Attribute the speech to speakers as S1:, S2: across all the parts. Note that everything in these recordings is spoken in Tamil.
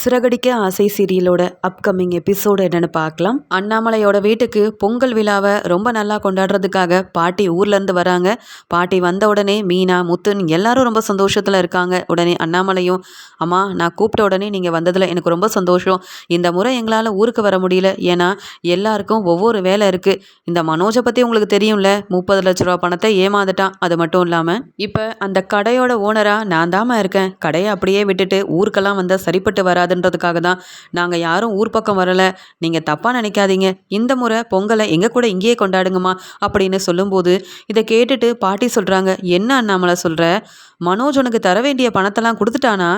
S1: சிறகடிக்க ஆசை சீரியலோட அப்கமிங் எபிசோடு என்னென்னு பார்க்கலாம். அண்ணாமலையோட வீட்டுக்கு பொங்கல் விழாவை ரொம்ப நல்லா கொண்டாடுறதுக்காக பாட்டி ஊர்லேருந்து வராங்க. பாட்டி வந்த உடனே மீனா முத்துன் எல்லாரும் ரொம்ப சந்தோஷத்தில் இருக்காங்க. உடனே அண்ணாமலையும் அம்மா நான் கூப்பிட்ட உடனே நீங்கள் வந்ததில் எனக்கு ரொம்ப சந்தோஷம். இந்த முறை எங்களால் ஊருக்கு வர முடியல. ஏன்னா எல்லாருக்கும் ஒவ்வொரு வேலை இருக்குது இந்த மனோஜை பற்றி உங்களுக்கு தெரியும்ல முப்பது லட்ச ரூபா பணத்தை ஏமாந்துட்டான். அது மட்டும் இல்லாமல் இப்போ அந்த கடையோட ஓனராக நான் தாம்மா இருக்கேன். கடையை அப்படியே விட்டுட்டு ஊருக்கெல்லாம் வந்தால் சரிப்பட்டு வராது. கூடாதுன்றதுக்காக தான் நாங்கள் யாரும் ஊர் பக்கம் வரலை. நீங்கள் தப்பாக நினைக்காதீங்க. இந்த முறை பொங்கலை எங்கள் கூட இங்கேயே கொண்டாடுங்கம்மா அப்படின்னு சொல்லும்போது இதை கேட்டுட்டு பாட்டி சொல்கிறாங்க என்ன அண்ணாமலை சொல்கிற மனோஜ் உனக்கு தர வேண்டிய பணத்தெல்லாம் கொடுத்துட்டானா?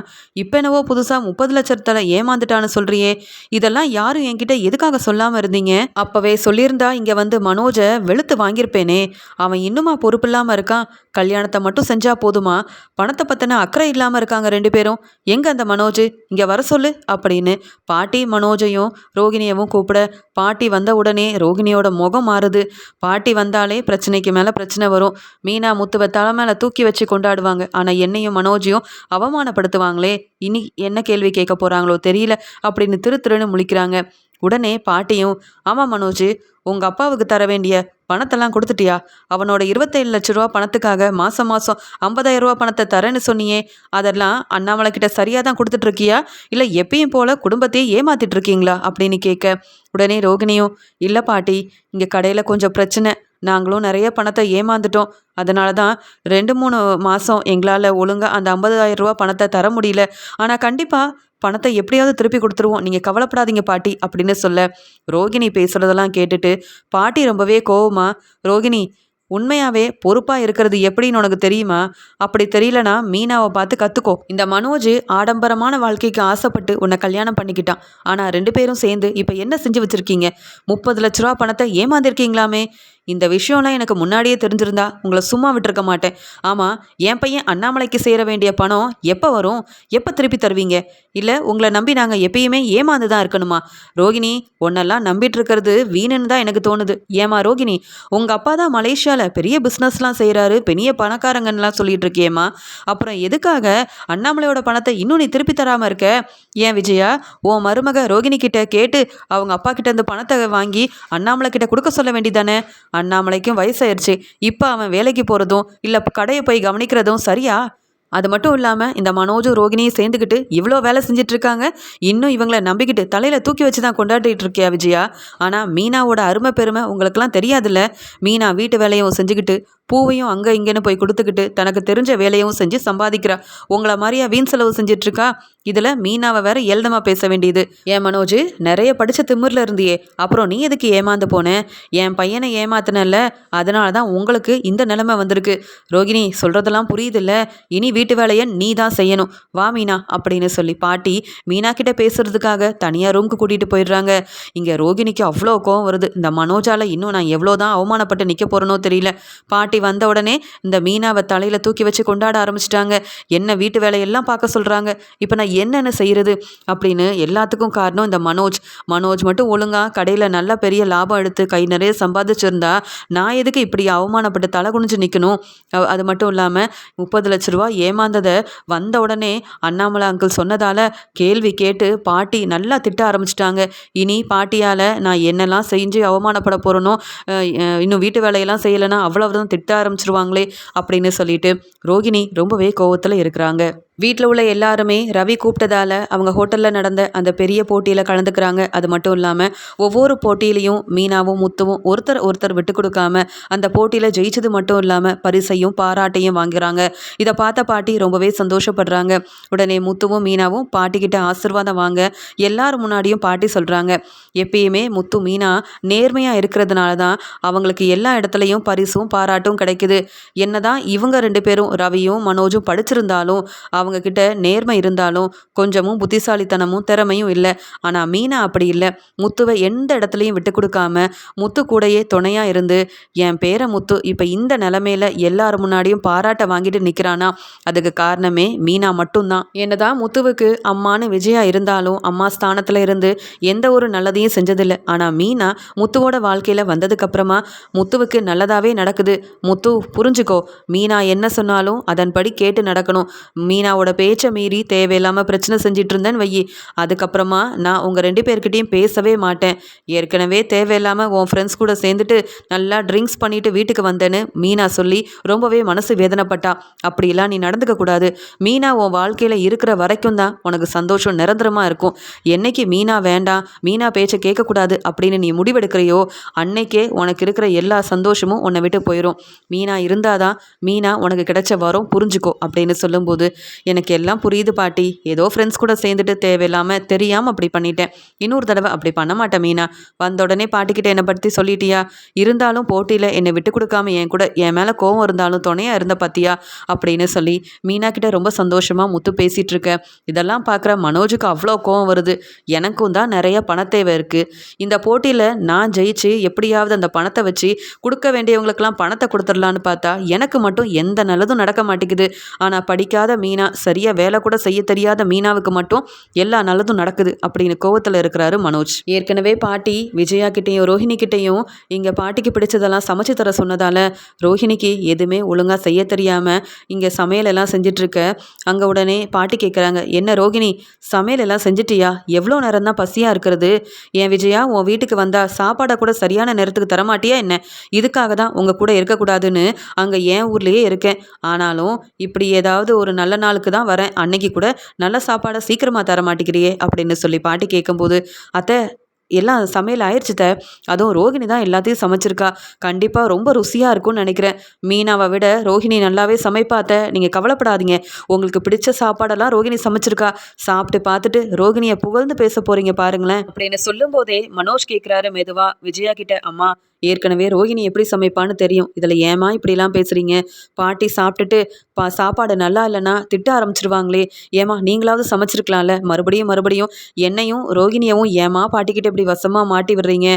S1: இப்போ என்னவோ புதுசாக முப்பது லட்சத்தில் ஏமாந்துட்டான்னு சொல்கிறியே இதெல்லாம் யாரும் என்கிட்ட எதுக்காக சொல்லாமல் இருந்தீங்க? அப்போவே சொல்லியிருந்தா இங்கே வந்து மனோஜை வெளுத்து வாங்கியிருப்பேனே. அவன் இன்னுமா பொறுப்பு இல்லாமல் இருக்கான். கல்யாணத்தை மட்டும் செஞ்சால் போதுமா? பணத்தை பற்றின அக்கறை இல்லாமல் இருக்காங்க ரெண்டு பேரும். எங்கே அந்த மனோஜ்? இங்கே வர சொல்லு அப்படின்னு பாட்டி மனோஜையும் ரோகிணியவும் கூப்பிட பாட்டி வந்த உடனே ரோகிணியோட முகம் மாறுது. பாட்டி வந்தாலே பிரச்சனைக்கு மேலே பிரச்சனை வரும். மீனா முத்துவ தலை மேலே தூக்கி வச்சு கொண்டாடுவாங்க. ஆனால் என்னையும் மனோஜையும் அவமானப்படுத்துவாங்களே? இனி என்ன கேள்வி கேட்க போகிறாங்களோ தெரியல அப்படின்னு திரு திருன்னு முழிக்கிறாங்க. உடனே பாட்டியும் ஆமாம் மனோஜ் உங்கள் அப்பாவுக்கு தர வேண்டிய பணத்தெல்லாம் கொடுத்துட்டியா? அவனோட இருபத்தேழு லட்ச ரூபா பணத்துக்காக மாதம் மாதம் ஐம்பதாயிரம் ரூபா பணத்தை தரேன்னு சொன்னியே அதெல்லாம் அண்ணாமலை கிட்ட சரியாக தான் கொடுத்துட்ருக்கியா இல்லை எப்பயும் போல் குடும்பத்தையே ஏமாத்திட்டு இருக்கீங்களா? அப்படின்னு கேட்க. உடனே ரோகிணியும் இல்லை பாட்டி இங்கே கடையில் கொஞ்சம் பிரச்சனை. நாங்களும் நிறைய பணத்தை ஏமாந்துட்டோம். அதனால தான் ரெண்டு மூணு மாதம் எங்களால் ஒழுங்காக அந்த ஐம்பதாயிரம் ரூபா பணத்தை தர முடியல. ஆனால் கண்டிப்பாக பணத்தை எப்படியாவது திருப்பி கொடுத்துருவோம். நீங்கள் கவலைப்படாதீங்க பாட்டி அப்படின்னு சொல்ல ரோகிணி பேசுகிறதெல்லாம் கேட்டுட்டு பாட்டி ரொம்பவே கோவமா ரோகிணி உண்மையாவே பொறுப்பாக இருக்கிறது எப்படின்னு உனக்கு தெரியுமா? அப்படி தெரியலனா மீனாவை பார்த்து கற்றுக்கோ இந்த மனோஜ் ஆடம்பரமான வாழ்க்கைக்கு ஆசைப்பட்டு உன்னை கல்யாணம் பண்ணிக்கிட்டான். ஆனால் ரெண்டு பேரும் சேர்ந்து இப்போ என்ன செஞ்சு வச்சுருக்கீங்க? முப்பது லட்ச ரூபா பணத்தை ஏமாந்திருக்கீங்களாமே. இந்த விஷயம்லாம் எனக்கு முன்னாடியே தெரிஞ்சிருந்தா உங்களை சும்மா விட்டுருக்க மாட்டேன். ஆமாம் என் பையன் அண்ணாமலைக்கு சேர வேண்டிய பணம் எப்போ வரும்? எப்போ திருப்பி தருவீங்க? இல்லை உங்களை நம்பி நாங்கள் எப்பயுமே ஏமாந்து தான் இருக்கணுமா? ரோகிணி உன்னெல்லாம் நம்பிட்டு இருக்கிறது வீணுன்னு தான் எனக்கு தோணுது. ஏமா ரோகிணி உங்கள் அப்பா தான் மலேசியாவில் பெரிய பிஸ்னஸ்லாம் செய்கிறாரு பெரிய பணக்காரங்கன்னெலாம் சொல்லிட்டு இருக்கேம்மா அப்புறம் எதுக்காக அண்ணாமலையோட பணத்தை இன்னும் நீ திருப்பி தராமல் இருக்க? ஏன் விஜயா உன் மருமக ரோகிணி கிட்ட கேட்டு அவங்க அப்பா கிட்ட இந்த பணத்தை வாங்கி அண்ணாமலை கிட்ட கொடுக்க சொல்ல வேண்டியதானே அண்ணாமலைக்கும் வயசாயிருச்சு. இப்போ அவன் வேலைக்கு போகிறதும் இல்லை கடையை போய் கவனிக்கிறதும் சரியா? அது மட்டும் இல்லாமல் இந்த மனோஜும் ரோகிணியும் சேர்ந்துக்கிட்டு இவ்வளோ வேலை செஞ்சுட்டு இருக்காங்க இன்னும் இவங்கள நம்பிக்கிட்டு தலையில் தூக்கி வச்சு தான் கொண்டாடிட்டு இருக்கியா விஜயா? ஆனால் மீனாவோட அருமை பெருமை உங்களுக்கெல்லாம் தெரியாதுல்ல. மீனா வீட்டு வேலையும் செஞ்சுக்கிட்டு பூவையும் அங்கே இங்கேன்னு போய் கொடுத்துக்கிட்டு தனக்கு தெரிஞ்ச வேலையும் செஞ்சு சம்பாதிக்கிறா. உங்களை மாதிரியா வீண் செலவு செஞ்சிட்ருக்கா? இதில் மீனாவை வேற எழுதமாக பேச வேண்டியது. ஏன் மனோஜ் நிறைய படித்த திமிரில் இருந்தியே. அப்புறம் நீ எதுக்கு ஏமாந்து போனேன் என் பையனை ஏமாத்தினல்ல அதனால தான் உங்களுக்கு இந்த நிலைமை வந்திருக்கு. ரோகிணி சொல்கிறதெல்லாம் புரியுதில்ல. இனி வீட்டு வேலையை நீ தான் செய்யணும். வா மீனா அப்படின்னு சொல்லி பாட்டி மீனா கிட்ட பேசுறதுக்காக தனியாக ரூமுக்கு கூட்டிகிட்டு போயிடுறாங்க. இங்கே ரோகிணிக்கு அவ்வளோ கோவம் வருது. இந்த மனோஜால இன்னும் நான் எவ்வளோ தான் அவமானப்பட்டு நிற்க போகிறனோ தெரியல. பாட்டி வந்த உடனே இந்த மீனாவை தலையில் தூக்கி வச்சு கொண்டாட ஆரம்பிச்சிட்டாங்க. என்ன வீட்டு வேலையெல்லாம் பார்க்க சொல்கிறாங்க இப்போ நான் என்னென்ன செய்கிறது அப்படின்னு எல்லாத்துக்கும் காரணம் இந்த மனோஜ். மனோஜ் மட்டும் ஒழுங்காக கடையில் நல்லா பெரிய லாபம் எடுத்து கை நிறைய சம்பாதிச்சிருந்தா நான் எதுக்கு இப்படி அவமானப்பட்டு தலை குனிஞ்சு நிற்கணும் அது மட்டும் இல்லாமல் முப்பது லட்ச ரூபா ஏமாந்ததை வந்த உடனே அண்ணாமலை அங்கிள் சொன்னதால் கேள்வி கேட்டு பாட்டி நல்லா திட்ட ஆரம்பிச்சிட்டாங்க. இனி பாட்டியால் நான் என்னெல்லாம் செஞ்சு அவமானப்பட போகிறனோ இன்னும் வீட்டு வேலையெல்லாம் செய்யலைன்னா அவ்வளவுதான் திட்ட ஆரம்பிச்சிருவாங்களே அப்படின்னு சொல்லிட்டு ரோகிணி ரொம்பவே கோவத்தில் இருக்கிறாங்க. வீட்டில் உள்ள எல்லாருமே ரவி கூப்பிட்டதால அவங்க ஹோட்டலில் நடந்த அந்த பெரிய போட்டியில் கலந்துக்கிறாங்க. அது மட்டும் இல்லாமல் ஒவ்வொரு போட்டியிலையும் மீனாவும் முத்துவும் ஒருத்தர் ஒருத்தர் விட்டு கொடுக்காம அந்த போட்டியில் ஜெயிச்சது மட்டும் இல்லாமல் பரிசையும் பாராட்டையும் வாங்குறாங்க. இதை பார்த்த பாட்டி ரொம்பவே சந்தோஷப்படுறாங்க. உடனே முத்துவும் மீனாவும் பாட்டிக்கிட்ட ஆசிர்வாதம் வாங்க எல்லார் முன்னாடியும் பாட்டி சொல்கிறாங்க எப்பயுமே முத்து மீனா நேர்மையாக இருக்கிறதுனால தான் அவங்களுக்கு எல்லா இடத்துலையும் பரிசும் பாராட்டும் கிடைக்குது. என்னதான் இவங்க ரெண்டு பேரும் ரவியும் மனோஜும் படிச்சிருந்தாலும் அவங்க கிட்ட நேர்மை இருந்தாலும் கொஞ்சமும் புத்திசாலித்தனமும் திறமையும் இல்லை. ஆனால் மீனா அப்படி இல்லை. முத்துவை எந்த இடத்துலையும் விட்டு கொடுக்காம முத்து கூடையே துணையாக இருந்து என் பேர முத்து இப்போ இந்த நிலமையில எல்லார் முன்னாடியும் பாராட்ட வாங்கிட்டு நிற்கிறானா அதுக்கு காரணமே மீனா மட்டும்தான். என்னதான் முத்துவுக்கு அம்மானு விஜயா இருந்தாலும் அம்மா ஸ்தானத்தில் இருந்து எந்த ஒரு நல்லதையும் செஞ்சதில்லை. ஆனால் மீனா முத்துவோட வாழ்க்கையில் வந்ததுக்கப்புறமா முத்துவுக்கு நல்லதாகவே நடக்குது. முத்து புரிஞ்சுக்கோ மீனா என்ன சொன்னாலும் அதன்படி கேட்டு நடக்கணும். மீனா மீனாவோட பேச்சை மீறி தேவையில்லாமல் பிரச்சனை செஞ்சிட்டு இருந்தேன்னு வையி. அதுக்கப்புறமா நான் உங்கள் ரெண்டு பேர்கிட்டையும் பேசவே மாட்டேன். ஏற்கனவே தேவையில்லாமல் உன் ஃப்ரெண்ட்ஸ் கூட சேர்ந்துட்டு நல்லா ட்ரிங்க்ஸ் பண்ணிட்டு வீட்டுக்கு வந்தேன்னு மீனா சொல்லி ரொம்பவே மனசு வேதனைப்பட்டா. அப்படிலாம் நீ நடந்துக்க கூடாது. மீனா உன் வாழ்க்கையில் இருக்கிற வரைக்கும் தான் உனக்கு சந்தோஷம் நிரந்தரமாக இருக்கும். என்னைக்கு மீனா வேண்டாம் மீனா பேச்சை கேட்கக்கூடாது அப்படின்னு நீ முடிவெடுக்கிறையோ அன்னைக்கே உனக்கு இருக்கிற எல்லா சந்தோஷமும் உன்னை விட்டு போயிடும் மீனா இருந்தாதான் மீனா உனக்கு கிடைச்ச வரம் புரிஞ்சுக்கோ அப்படின்னு சொல்லும்போது எனக்கு எல்லாம் புரியுது பாட்டி. ஏதோ ஃப்ரெண்ட்ஸ் கூட சேர்ந்துட்டு தேவையில்லாமல் தெரியாமல் அப்படி பண்ணிட்டேன். இன்னொரு தடவை அப்படி பண்ண மாட்டேன் மீனா. வந்த உடனே பாட்டிக்கிட்ட என்னை பற்றி சொல்லிட்டியா? இருந்தாலும் போட்டியில் என்னை விட்டு கொடுக்காம என் கூட என் மேலே கோவம் இருந்தாலும் துணையாக இருந்த பத்தியா? அப்படின்னு சொல்லி மீனா கிட்ட ரொம்ப சந்தோஷமாக முத்து பேசிகிட்டு இருக்க. இதெல்லாம் பார்க்குற மனோஜுக்கு அவ்வளோ கோவம் வருது. எனக்கும் தான் நிறைய பணத்தேவை இருக்குது இந்த போட்டியில் நான் ஜெயிச்சு எப்படியாவது அந்த பணத்தை வச்சு கொடுக்க வேண்டியவங்களுக்கெல்லாம் பணத்தை கொடுத்துடலான்னு பார்த்தா எனக்கு மட்டும் எந்த நல்லதும் நடக்க மாட்டேங்குது. ஆனால் படிக்காத மீனா சரியாக வேலை கூட செய்ய தெரியாத மீனாவுக்கு மட்டும் எல்லா நல்லதும் நடக்குது அப்படின்னு கோவத்தில் இருக்கிறாரு மனோஜ். ஏற்கனவே பாட்டி விஜயா கிட்டேயும் ரோஹிணி கிட்டேயும் இங்கே பாட்டிக்கு பிடிச்சதெல்லாம் சமைச்சு தர சொன்னதால ரோஹிணிக்கு எதுவுமே ஒழுங்காக செய்ய தெரியாமல் இங்கே சமையல் எல்லாம் செஞ்சிட்ருக்க. அங்கே உடனே பாட்டி கேட்குறாங்க என்ன ரோகிணி சமையல் எல்லாம் செஞ்சிட்டியா? எவ்வளோ நேரம் தான் பசியாக இருக்கிறது? என் விஜயா உன் வீட்டுக்கு வந்தால் சாப்பாடை கூட சரியான நேரத்துக்கு தரமாட்டியா என்ன? இதுக்காக தான் உங்கள் கூட இருக்கக்கூடாதுன்னு அங்கே என் ஊர்லேயே இருக்கேன். ஆனாலும் இப்படி ஏதாவது ஒரு நல்ல நாள் ஊருக்கு தான் வரேன். அன்னைக்கு கூட நல்ல சாப்பாடை சீக்கிரமாக தர மாட்டேங்கிறியே அப்படின்னு சொல்லி பாட்டி கேட்கும்போது அத்தை எல்லாம் சமையல் ஆயிடுச்சுத்த அதுவும் ரோகிணி தான் எல்லாத்தையும் சமைச்சிருக்கா. கண்டிப்பாக ரொம்ப ருசியாக இருக்கும்னு நினைக்கிறேன். மீனாவை விட ரோஹிணி நல்லாவே சமைப்பாத்த நீங்கள் கவலைப்படாதீங்க. உங்களுக்கு பிடிச்ச சாப்பாடெல்லாம் ரோகிணி சமைச்சிருக்கா. சாப்பிட்டு பார்த்துட்டு ரோகிணியை புகழ்ந்து பேச போகிறீங்க பாருங்களேன். அப்படின்னு சொல்லும்போதே மனோஜ் கேட்குறாரு மெதுவா. விஜயா கிட்ட அம்மா ஏற்கனவே ரோஹிணி எப்படி சமைப்பான்னு தெரியும். இதில் ஏமா இப்படிலாம் பேசுகிறீங்க பாட்டி சாப்பிட்டுட்டு பா சாப்பாடு நல்லா இல்லைன்னா திட்ட ஆரம்பிச்சிருவாங்களே. ஏமா நீங்களாவது சமைச்சிருக்கலாம்ல. மறுபடியும் மறுபடியும் என்னையும் ரோகிணியவும் ஏமா பாட்டிக்கிட்ட இப்படி வசமாக மாட்டி விடுறீங்க?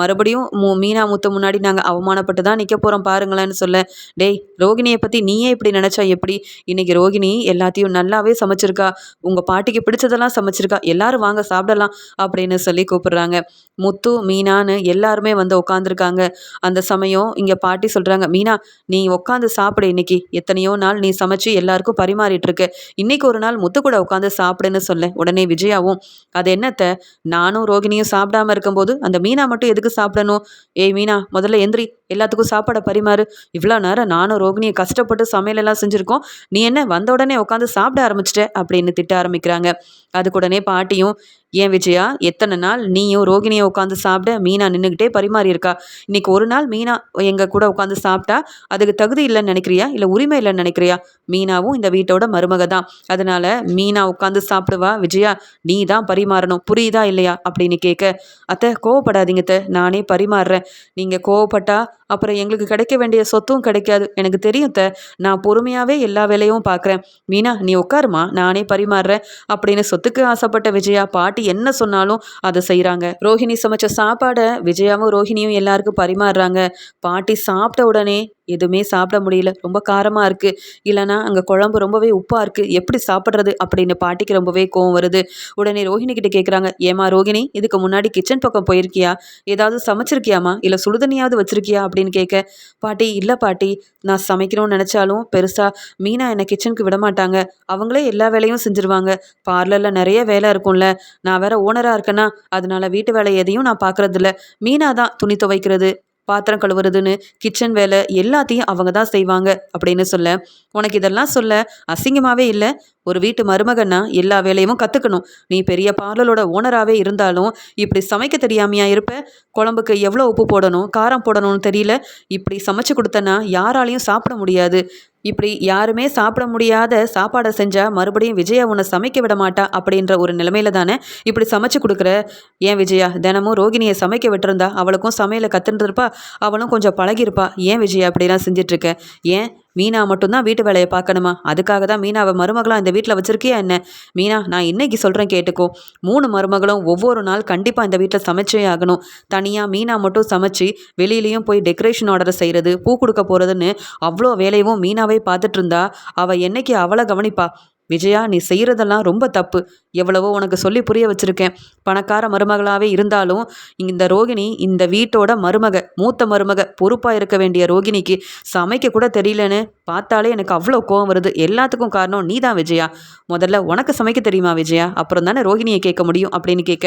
S1: மறுபடியும் மு மீனா முத்து முன்னாடி நாங்கள் அவமானப்பட்டு தான் நிற்க போகிறோம் பாருங்களேன்னு சொல்ல. டேய் ரோகிணியை பற்றி நீயே இப்படி நினச்சா எப்படி? இன்னைக்கு ரோகிணி எல்லாத்தையும் நல்லாவே சமைச்சிருக்கா. உங்கள் பாட்டிக்கு பிடிச்சதெல்லாம் சமைச்சிருக்கா. எல்லாரும் வாங்க சாப்பிடலாம் அப்படின்னு சொல்லி கூப்பிடுறாங்க. முத்து மீனான்னு எல்லாருமே வந்து உட்காந்துருக்காங்க அந்த சமயம் இங்கே பாட்டி சொல்கிறாங்க மீனா நீ உட்காந்து சாப்பிடு இன்னைக்கு. எத்தனையோ நாள் நீ சமைச்சு எல்லாருக்கும் பரிமாறிட்டு இருக்க இன்னைக்கு ஒரு நாள் முத்து கூட உட்காந்து சாப்பிடுன்னு சொல்ல. உடனே விஜயாவும் அது என்னத்த? நானும் ரோகிணியும் சாப்பிடாம இருக்கும்போது அந்த மீனா மட்டும் எதுக்கு சாப்பிடணும்? ஏய் மீனா முதல்ல எந்திரி. எல்லாத்துக்கும் சாப்பாடை பரிமாறு. இவ்வளோ நேரம் நானும் ரோகிணியை கஷ்டப்பட்டு சமையலெல்லாம் செஞ்சுருக்கோம். நீ என்ன வந்த உடனே உட்காந்து சாப்பிட ஆரம்பிச்சிட்ட? அப்படின்னு திட்ட ஆரம்பிக்கிறாங்க. அதுக்கு உடனே பாட்டியும் ஏன் விஜயா? எத்தனை நாள் நீயும் ரோகிணியை உட்காந்து சாப்பிட மீனா நின்றுக்கிட்டே பரிமாறி இருக்கா? இன்னைக்கு ஒரு நாள் மீனா எங்கள் கூட உட்காந்து சாப்பிட்டா அதுக்கு தகுதி இல்லைன்னு நினைக்கிறியா? இல்லை உரிமை இல்லைன்னு நினைக்கிறியா? மீனாவும் இந்த வீட்டோட மருமக தான். அதனால மீனா உட்காந்து சாப்பிடுவா. விஜயா நீ தான் பரிமாறணும். புரியுதா இல்லையா? அப்படின்னு கேட்க அத்தை கோவப்படாதீங்க அத்தை. நானே பரிமாறுறேன். நீங்கள் கோவப்பட்டா அப்புறம் எங்களுக்கு கிடைக்க வேண்டிய சொத்தும் கிடைக்காது. எனக்கு தெரியும் த நான் பொறுமையாகவே எல்லா வேலையும் பார்க்குறேன் மீனா நீ உட்காருமா? நானே பரிமாறுறேன். அப்படின்னு சொத்துக்கு ஆசைப்பட்ட விஜயா பாட்டி என்ன சொன்னாலும் அதை செய்கிறாங்க ரோஹிணி சமைச்ச சாப்பாடை விஜயாவும் ரோஹிணியும் எல்லாருக்கும் பரிமாறுறாங்க. பாட்டி சாப்பிட்ட உடனே எதுவுமே சாப்பிட முடியல. ரொம்ப காரமாக இருக்குது இல்லைனா அங்கே குழம்பு ரொம்பவே உப்பாக இருக்குது எப்படி சாப்பிட்றது? அப்படின்னு பாட்டிக்கு ரொம்பவே கோவம் வருது. உடனே ரோஹிணி கிட்ட கேட்குறாங்க ஏமா ரோஹிணி இதுக்கு முன்னாடி கிச்சன் பக்கம் போயிருக்கியா? ஏதாவது சமைச்சிருக்கியாமா இல்லை சுடுதண்ணியாவது வச்சிருக்கியா? அப்படின்னு கேட்க பாட்டி இல்லை பாட்டி. நான் சமைக்கணும்னு நினச்சாலும் பெருசாக மீனா என்னை கிச்சனுக்கு விட மாட்டாங்க அவங்களே எல்லா வேலையும் செஞ்சுருவாங்க. பார்லரில் நிறைய வேலை இருக்கும்ல. நான் வேற ஓனராக இருக்கேன்னா அதனால வீட்டு வேலை எதையும் நான் பார்க்குறதில்ல. மீனா தான் துணி துவைக்கிறது. பாத்திரம் கழுவுறதுன்னு கிச்சன் வேலை எல்லாத்தையும் அவங்க தான் செய்வாங்க அப்படின்னு சொல்ல. உனக்கு இதெல்லாம் சொல்ல அசிங்கமாகவே இல்லை? ஒரு வீட்டு மருமகன்னா எல்லா வேலையும் கற்றுக்கணும் நீ பெரிய பார்லரோட ஓனராகவே இருந்தாலும் இப்படி சமைக்க தெரியாமையா இருப்ப? குழம்புக்கு எவ்வளோ உப்பு போடணும் காரம் போடணும்னு தெரியல? இப்படி சமைச்சு கொடுத்தனா யாராலையும் சாப்பிட முடியாது. இப்படி யாருமே சாப்பிட முடியாத சாப்பாடை செஞ்சால் மறுபடியும் விஜயா உன்னை சமைக்க விட மாட்டா அப்படின்ற ஒரு நிலைமையில தானே இப்படி சமைச்சு கொடுக்குற? ஏன் விஜயா? தினமும் ரோகிணியை சமைக்க விட்டுருந்தா அவளுக்கும் சமையலை கற்றுருப்பா அவளும் கொஞ்சம் பழகிருப்பா ஏன் விஜயா அப்படிலாம் செஞ்சிட்ருக்க ஏன் மீனா மட்டும்தான் வீட்டு வேலையை பார்க்கணுமா? அதுக்காக தான் மீனாவை மருமகளாக இந்த வீட்டில் வச்சிருக்கியா என்ன? மீனா நான் இன்னைக்கு சொல்கிறேன் கேட்டுக்கோ. மூணு மருமகளும் ஒவ்வொரு நாள் கண்டிப்பாக இந்த வீட்டில் சமைச்சே ஆகணும். தனியாக மீனா மட்டும் சமைச்சு வெளியிலையும் போய் டெக்கரேஷன் ஆர்டர் செய்கிறது பூ கொடுக்க போகிறதுன்னு அவ்வளோ வேலையும் மீனாவே பார்த்துட்டு இருந்தா அவள் என்னைக்கு அவளை கவனிப்பா? விஜயா நீ செய்கிறதெல்லாம் ரொம்ப தப்பு. எவ்வளவோ உனக்கு சொல்லி புரிய வச்சுருக்கேன். பணக்கார மருமகளாகவே இருந்தாலும் இந்த ரோகிணி இந்த வீட்டோட மருமக மூத்த மருமக பொறுப்பாக இருக்க வேண்டிய ரோகிணிக்கு சமைக்க கூட தெரியலன்னு பார்த்தாலே எனக்கு அவ்வளோ கோவம் வருது. எல்லாத்துக்கும் காரணம் நீ தான் விஜயா. முதல்ல உனக்கு சமைக்க தெரியுமா விஜயா? அப்புறம் தானே ரோகிணியை கேட்க முடியும் அப்படின்னு கேட்க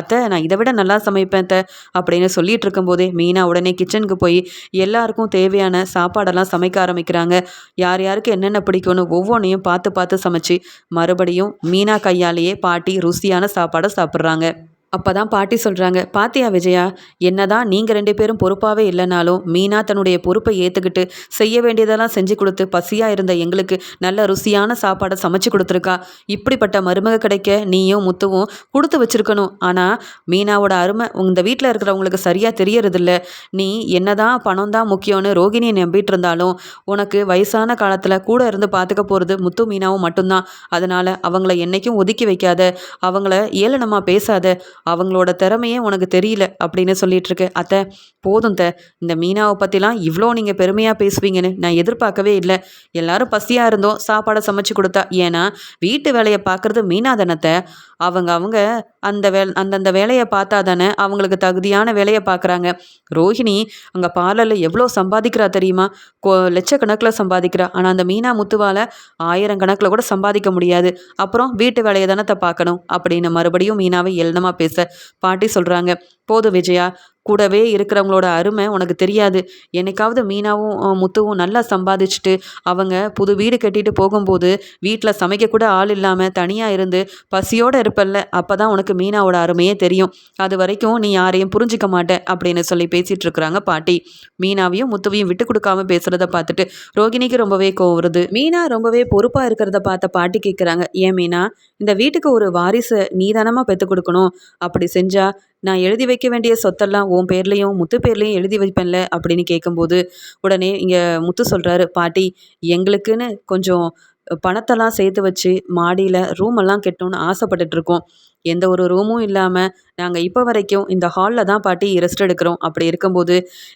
S1: அத்தை நான் இதை விட நல்லா சமைப்பேன் அத்தை அப்படின்னு சொல்லிட்டு இருக்கும்போதே மீனா உடனே கிச்சனுக்கு போய் எல்லாருக்கும் தேவையான சாப்பாடெல்லாம் சமைக்க ஆரம்பிக்கிறாங்க. யார் யாருக்கு என்னென்ன பிடிக்கும்னு ஒவ்வொன்றையும் பார்த்து பார்த்து சமை சமைச்சு மறுபடியும் மீனா கையாலேயே பாட்டி ருசியான சாப்பாடை சாப்பிட்றாங்க. அப்போ தான் பாட்டி சொல்கிறாங்க பாத்தியா விஜயா என்ன தான் நீங்கள் ரெண்டு பேரும் பொறுப்பாகவே இல்லைனாலும் மீனா தன்னுடைய பொறுப்பை ஏற்றுக்கிட்டு செய்ய வேண்டியதெல்லாம் செஞ்சு கொடுத்து பசியாக இருந்த எங்களுக்கு நல்ல ருசியான சாப்பாடை சமைச்சு கொடுத்துருக்கா. இப்படிப்பட்ட மருமக கிடைக்க நீயும் முத்துவும் கொடுத்து வச்சிருக்கணும். ஆனால் மீனாவோட அருமை இந்த வீட்டில் இருக்கிறவங்களுக்கு சரியாக தெரியறதில்ல. நீ என்ன தான் பணம் தான் முக்கியம்னு ரோகிணியை நம்பிட்டு இருந்தாலும் உனக்கு வயசான காலத்தில் கூட இருந்து பார்த்துக்க போகிறது முத்து மீனாவும் மட்டும்தான். அதனால் அவங்கள என்னைக்கும் ஒதுக்கி வைக்காத அவங்கள ஏளனமாக பேசாத அவங்களோட திறமையே உனக்கு தெரியல அப்படின்னு சொல்லிட்டு இருக்கு அத்தை போதும் த இந்த மீனாவை பற்றிலாம் இவ்வளோ நீங்கள் பெருமையாக பேசுவீங்கன்னு நான் எதிர்பார்க்கவே இல்லை. எல்லாரும் பசியாக இருந்தோம் சாப்பாடை சமைச்சு கொடுத்தா. ஏன்னா வீட்டு வேலையை பார்க்குறது மீனா தானத்தை அவங்க அவங்க அந்த வே அந்தந்த வேலையை பார்த்தா தானே அவங்களுக்கு தகுதியான வேலையை பார்க்குறாங்க ரோஹிணி அங்கே பார்லரில் எவ்வளோ சம்பாதிக்கிறா தெரியுமா? கோ லட்சக்கணக்கில் சம்பாதிக்கிறா. ஆனால் அந்த மீனா முத்துவால் ஆயிரம் கணக்கில் கூட சம்பாதிக்க முடியாது. அப்புறம் வீட்டு வேலையை தானே பார்க்கணும் அப்படின்னு மறுபடியும் மீனாவை எல்லமாக பேச பாட்டி சொல்கிறாங்க போதும் விஜயா கூடவே இருக்கிறவங்களோட அருமை உனக்கு தெரியாது. என்னைக்காவது மீனாவும் முத்துவும் நல்லா சம்பாதிச்சுட்டு அவங்க புது வீடு கட்டிட்டு போகும்போது வீட்டில் சமைக்கக்கூட ஆள் இல்லாமல் தனியாக இருந்து பசியோடு இருப்பல்ல அப்போ தான் உனக்கு மீனாவோட அருமையே தெரியும். அது வரைக்கும் நீ யாரையும் புரிஞ்சிக்க மாட்டேன் அப்படின்னு சொல்லி பேசிகிட்டு இருக்கிறாங்க பாட்டி. மீனாவையும் முத்துவையும் விட்டு கொடுக்காம பேசுகிறத பார்த்துட்டு ரோகிணிக்கு ரொம்பவே கோவம் வருது. மீனா ரொம்பவே பொறுப்பாக இருக்கிறத பார்த்த பாட்டி கேட்குறாங்க ஏன் மீனா இந்த வீட்டுக்கு ஒரு வாரிசு நீதானமாக பெற்று கொடுக்கணும்? அப்படி செஞ்சால் நான் எழுதி வைக்க வேண்டிய சொத்தெல்லாம் உன் பேர்லேயும் முத்து பேர்லேயும் எழுதி வைப்பேன்ல அப்படின்னு கேட்கும்போது உடனே இங்கே முத்து சொல்கிறாரு பாட்டி எங்களுக்குன்னு கொஞ்சம் பணத்தெல்லாம் சேர்த்து வச்சு மாடியில் ரூமெல்லாம் கட்டணும்னு ஆசைப்பட்டுட்ருக்கோம் எந்த ஒரு ரூமும் இல்லாமல் நாங்கள் இப்போ வரைக்கும் இந்த ஹாலில் தான் பாட்டி ரெஸ்ட் எடுக்கிறோம். அப்படி இருக்கும்போது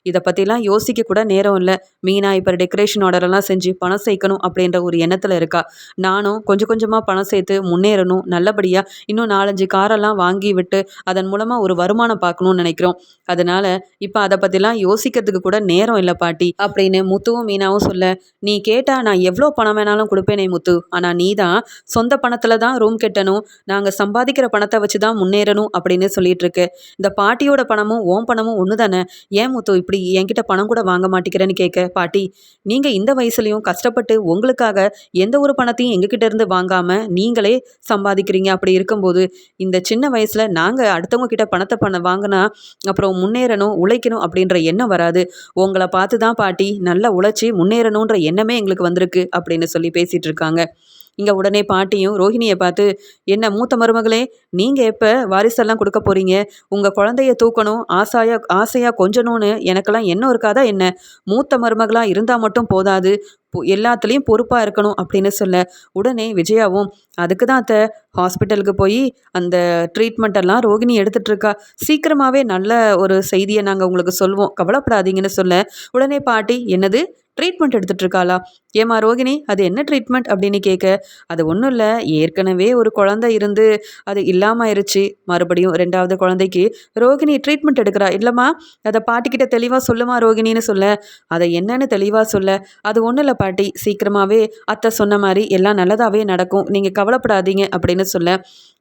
S1: இதை பற்றிலாம் யோசிக்க கூட நேரம் இல்லை. மீனா இப்போ டெக்கரேஷன் ஆர்டரெல்லாம் செஞ்சு பணம் சேர்க்கணும் அப்படின்ற ஒரு எண்ணத்தில் இருக்கா. நானும் கொஞ்சம் கொஞ்சமாக பணம் சேர்த்து முன்னேறணும். நல்லபடியாக இன்னும் நாலஞ்சு காரெல்லாம் வாங்கி விட்டு அதன் மூலமாக ஒரு வருமானம் பார்க்கணும்னு நினைக்கிறோம். அதனால் இப்போ அதை பற்றிலாம் யோசிக்கிறதுக்கு கூட நேரம் இல்லை பாட்டி அப்படின்னு முத்துவும் மீனாவும் சொல்ல நீ கேட்டால் நான் எவ்வளோ பணம் வேணாலும் கொடுப்பேனே முத்து. ஆனால் நீ தான் சொந்த பணத்தில் தான் ரூம் கட்டணும். நாங்கள் சம்பாதிக்கிற பணத்தை வச்சு தான் முன்னேறணும். அப்படின்னு சொல்லிட்டு இருக்கு இந்த பாட்டியோட பணமும் ஓம் பணமும் ஒன்று தானே ஏன் முத்து இப்படி என்கிட்ட பணம் கூட வாங்க மாட்டேங்கிறேன்னு கேட்க? பாட்டி நீங்கள் இந்த வயசுலையும் கஷ்டப்பட்டு உங்களுக்காக எந்த ஒரு பணத்தையும் எங்ககிட்ட இருந்து வாங்காமல் நீங்களே சம்பாதிக்கிறீங்க அப்படி இருக்கும்போது இந்த சின்ன வயசில் நாங்கள் அடுத்தவங்க கிட்ட பணத்தை பண்ண வாங்கினா அப்புறம் முன்னேறணும் உழைக்கணும் அப்படின்ற எண்ணம் வராது. உங்களை பார்த்து தான் பாட்டி நல்லா உழைச்சி முன்னேறணுன்ற எண்ணமே எங்களுக்கு வந்திருக்கு அப்படின்னு சொல்லி பேசிகிட்டு இருக்காங்க. இங்கே உடனே பாட்டியும் ரோஹிணியை பார்த்து என்ன மூத்த மருமகளே நீங்கள் எப்போ வாரிசெல்லாம் கொடுக்க போகிறீங்க உங்கள் குழந்தைய தூக்கணும் ஆசையாக ஆசையாக கொஞ்சணும்னு எனக்கெல்லாம் என்ன இருக்காதா என்ன? மூத்த மருமகளாக இருந்தால் மட்டும் போதாது எல்லாத்துலேயும் பொறுப்பாக இருக்கணும் அப்படின்னு சொல்ல உடனே விஜயாவும் அதுக்கு தான் அத்தை ஹாஸ்பிட்டலுக்கு போய் அந்த ட்ரீட்மெண்ட்டெல்லாம் ரோகிணி எடுத்துகிட்ருக்கா சீக்கிரமாகவே நல்ல ஒரு செய்தியை நாங்கள் உங்களுக்கு சொல்வோம். கவலைப்படாதீங்கன்னு சொல்ல உடனே பாட்டி என்னது? ட்ரீட்மெண்ட் எடுத்துகிட்டு இருக்காளா? ஏமா ரோகிணி அது என்ன ட்ரீட்மெண்ட் அப்படின்னு கேட்க அது ஒன்றும் இல்லை. ஏற்கனவே ஒரு குழந்தை இருந்து அது இல்லாமல் ஆயிடுச்சு மறுபடியும் ரெண்டாவது குழந்தைக்கு ரோகிணி ட்ரீட்மெண்ட் எடுக்கிறா. இல்லைம்மா அதை பாட்டிக்கிட்ட தெளிவாக சொல்லுமா ரோகிணின்னு சொல்ல. அதை என்னன்னு தெளிவாக சொல்ல. அது ஒன்றும் இல்லை பாட்டி. சீக்கிரமாகவே அத்தை சொன்ன மாதிரி எல்லாம் நல்லதாகவே நடக்கும். நீங்கள் கவலைப்படாதீங்க அப்படின்னு சொல்ல.